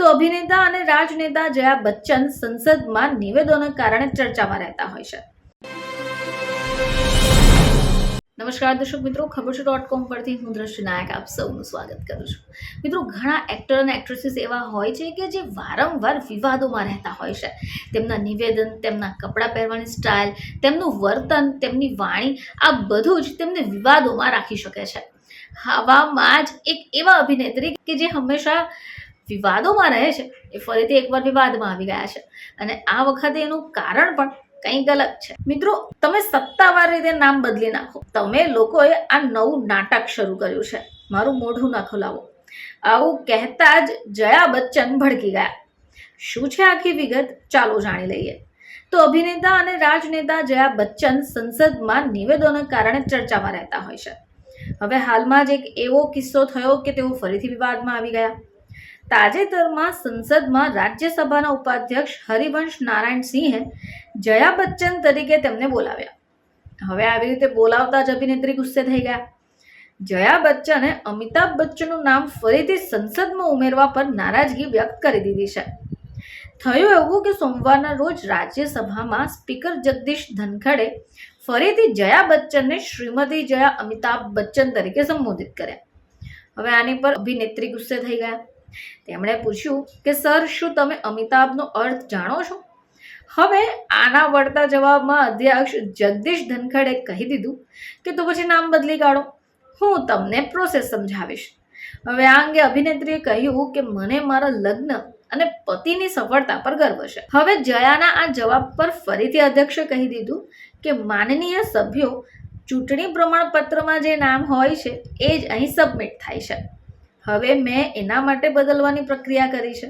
તો અભિનેતા અને રાજનેતા જયા બચ્ચન સંસદમાં નિવેદનોના કારણે ચર્ચામાં રહેતા હોય છે. નમસ્કાર દર્શક મિત્રો, ખબર છે ડોટ કોમ પરથી હું દ્રશ્ય નાયક આપ સૌનું સ્વાગત કરું છું. મિત્રો, ઘણા એક્ટર અને એક્ટ્રેસીસ એવા હોય છે કે જે વારંવાર વિવાદોમાં રહેતા હોય છે. તેમના નિવેદન, તેમના કપડાં પહેરવાની સ્ટાઇલ તેમનું વર્તન, તેમની વાણી, આ બધું જ તેમને વિવાદોમાં રાખી શકે છે. હવામાં જ એક એવા અભિનેત્રી કે જે હંમેશા વિવાદોમાં રહે છે, એ ફરીથી એકવાર વિવાદમાં આવી ગયા છે. અને આ વખતે એનું કારણ પણ કંઈક અલગ છે. મિત્રો, તમે સત્તાવાર રીતે નામ બદલી નાખો. તમે લોકોએ આ નવું નાટક શરૂ કર્યું છે. મારું મોઢું ના ખોલાવો આવું કહેતા જ જયા બચ્ચન ભડકી ગયા. શું છે આખી વિગત? ચાલો જાણી લઈએ. તો અભિનેતા અને રાજનેતા જયા બચ્ચન સંસદમાં નિવેદનોના કારણે ચર્ચામાં રહેતા હોય છે. હવે હાલમાં જ એક એવો કિસ્સો થયો કે તેઓ ફરીથી વિવાદમાં આવી ગયા. તાજેતરમાં સંસદમાં રાજ્યસભાના ઉપાધ્યક્ષ હરિવંશ નારાયણ સિંહે જયા બચ્ચન તરીકે તેમને બોલાવ્યા. હવે આવી રીતે બોલાવતા જ અભિનેત્રી ગુસ્સે થઈ ગયા. જયા બચ્ચને અમિતાભ બચ્ચનનું નામ ફરીથી સંસદમાં ઉમેરવા પર નારાજગી વ્યક્ત કરી દીધી છે. થયું એવું કે સોમવારના રોજ રાજ્યસભામાં સ્પીકર જગદીશ ધનખડે ફરીથી જયા બચ્ચનને શ્રીમતી જયા અમિતાભ બચ્ચન તરીકે સંબોધિત કર્યા. હવે આની પર અભિનેત્રી ગુસ્સે થઈ ગયા. તેમણે પૂછ્યું કે, સર, શું તમે અમિતાભનો અર્થ જાણો છો? હવે આના વળતા જવાબમાં અધ્યક્ષ જગદીશ ધનખડે કહી દીધું કે, તો પછી નામ બદલી કાઢો. હું તમને પ્રોસેસ સમજાવીશ. હવે આ અંગે અભિનેત્રીએ કહ્યું કે, મને મારા લગ્ન અને પતિની સફળતા પર ગર્વ છે. હવે જયાના આ જવાબ પર ફરીથી અધ્યક્ષે કહી દીધું કે, માનનીય સભ્યો ચૂંટણી પ્રમાણપત્રમાં જે નામ હોય છે, એ જ અહીં સબમિટ થાય છે. હવે મેં એના માટે બદલવાની પ્રક્રિયા કરી છે.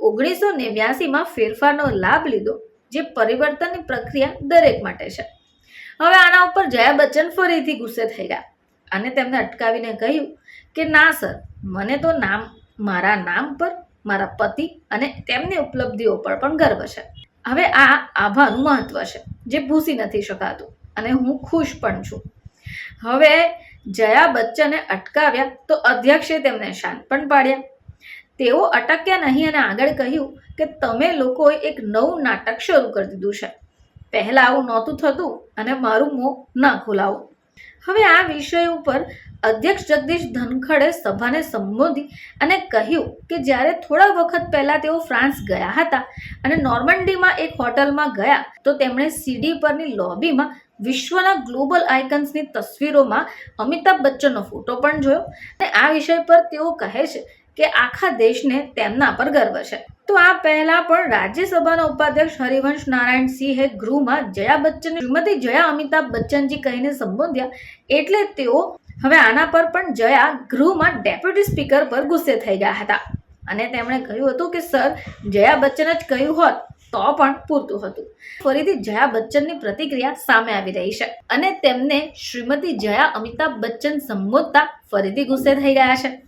ઓગણીસો નેવ્યાસીમાં ફેરફારનો લાભ લીધો, જે પરિવર્તનની પ્રક્રિયા દરેક માટે છે. હવે આના ઉપર જયા બચ્ચન ફરીથી ગુસ્સે થઈ ગયા અને તેમને અટકાવીને કહ્યું કે, ના સર, મને તો નામ, મારા નામ પર, મારા પતિ અને તેમની ઉપલબ્ધિઓ પર પણ ગર્વ છે. હવે આ આભાનું મહત્વ છે, જે ભૂસી નથી શકાતું અને હું ખુશ પણ છું. હવે જયા બચ્ચને અટકાવ્યા તો અધ્યક્ષે તેમને શાંત પણ પાડ્યા. તેઓ અટક્યા નહીં અને આગળ કહ્યું કે તમે લોકોએ એક નવું નાટક શરૂ કરી દીધું છે. પહેલાં આવું નહોતું થતું અને મારું મોં ના ખોલાવો. હવે આ વિષય ઉપર અધ્યક્ષ જગદીશ ધનખડે સભાને સંબોધી અને કહ્યું કે જ્યારે થોડા વખત પહેલાં તેઓ ફ્રાન્સ ગયા હતા અને નોર્મન્ડીમાં એક હોટલમાં ગયા, તો તેમણે સીડી પરની લોબીમાં વિશ્વના ગ્લોબલ આઇકન્સની તસવીરોમાં અમિતાભ બચ્ચનનો ફોટો પણ જોયો અને આ વિષય પર તેઓ કહે છે કે આખા દેશને તેમના પર ગર્વ છે. તો આ પહેલા પણ રાજ્યસભાના ઉપાધ્યક્ષ હરિવંશ નારાયણ સિંહે ગૃહમાં જયા બચ્ચન શ્રીમતી જયા અમિતાભ બચ્ચનજી કહીને સંબોધ્યા એટલે તેઓ હવે આના પર પણ જયા ગૃહમાં ડેપ્યુટી સ્પીકર પર ગુસ્સે થઈ ગયા હતા. અને તેમણે કહ્યું હતું કે, સર, જયા બચ્ચન જ કહ્યું હોત તો પણ પૂરતું હતું. ફરીથી જયા બચ્ચનની પ્રતિક્રિયા સામે આવી રહી છે. અને તેમને શ્રીમતી જયા અમિતાભ બચ્ચન સંબોધતા ફરીથી ગુસ્સે થઈ ગયા છે.